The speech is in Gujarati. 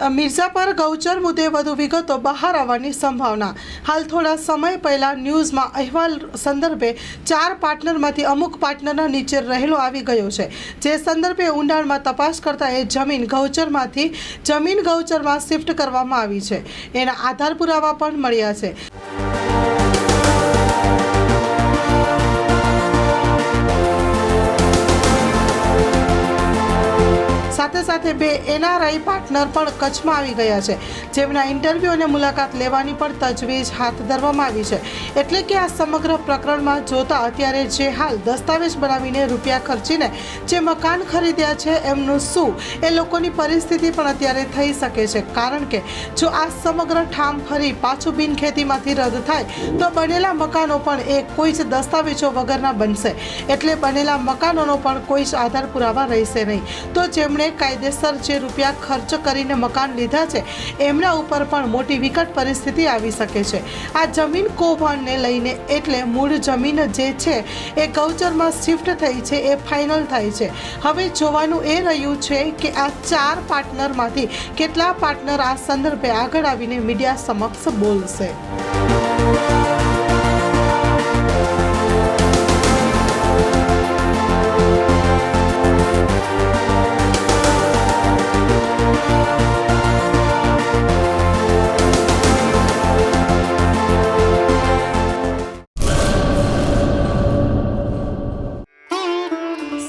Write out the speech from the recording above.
મિર્ઝાપર ગૌચર મુદ્દે વધુ વિગતો બહાર આવવાની સંભાવના. હાલ થોડા સમય પહેલા ન્યૂઝમાં અહેવાલ સંદર્ભે ચાર પાર્ટનરમાંથી અમુક પાર્ટનરના નીચે રહેલો આવી ગયો છે. જે સંદર્ભે ઊંડાણમાં તપાસ કરતા એ જમીન ગૌચરમાંથી જમીન ગૌચરમાં શિફ્ટ કરવામાં આવી છે. એના આધાર પુરાવા પણ મળ્યા છે. સાથે સાથે બે એનઆરઆઈ પાર્ટનર પણ કચ્છમાં આવી ગયા છે. જેમના ઇન્ટરવ્યૂ અને મુલાકાત લેવાની પણ તજવીજ હાથ ધરવામાં આવી છે. એટલે કે આ સમગ્ર પ્રકરણમાં જોતા અત્યારે જે હાલ દસ્તાવેજ બનાવીને રૂપિયા ખર્ચીને જે મકાન ખરીદ્યા છે એમનું શું? એ લોકોની પરિસ્થિતિ પણ અત્યારે થઈ શકે છે. કારણ કે જો આ સમગ્ર ઠામ ફરી પાછું બિનખેતીમાંથી રદ થાય, તો બનેલા મકાનો પણ એ કોઈ જ દસ્તાવેજો વગરના બનશે. એટલે બનેલા મકાનોનો પણ કોઈ જ આધાર પુરાવા રહેશે નહીં. તો જેમણે કાયદેસર જે રૂપિયા ખર્ચ કરીને મકાન લીધા છે, એમના ઉપર પણ મોટી વિકટ પરિસ્થિતિ આવી શકે છે. આ જમીન કૌભાંડને લઈને એટલે મૂળ જમીન જે છે, એ ગૌચરમાં શિફ્ટ થઈ છે, એ ફાઇનલ થાય છે. હવે જોવાનું એ રહ્યું છે કે આ ચાર પાર્ટનરમાંથી કેટલા પાર્ટનર આ સંદર્ભે આગળ આવીને મીડિયા સમક્ષ બોલશે.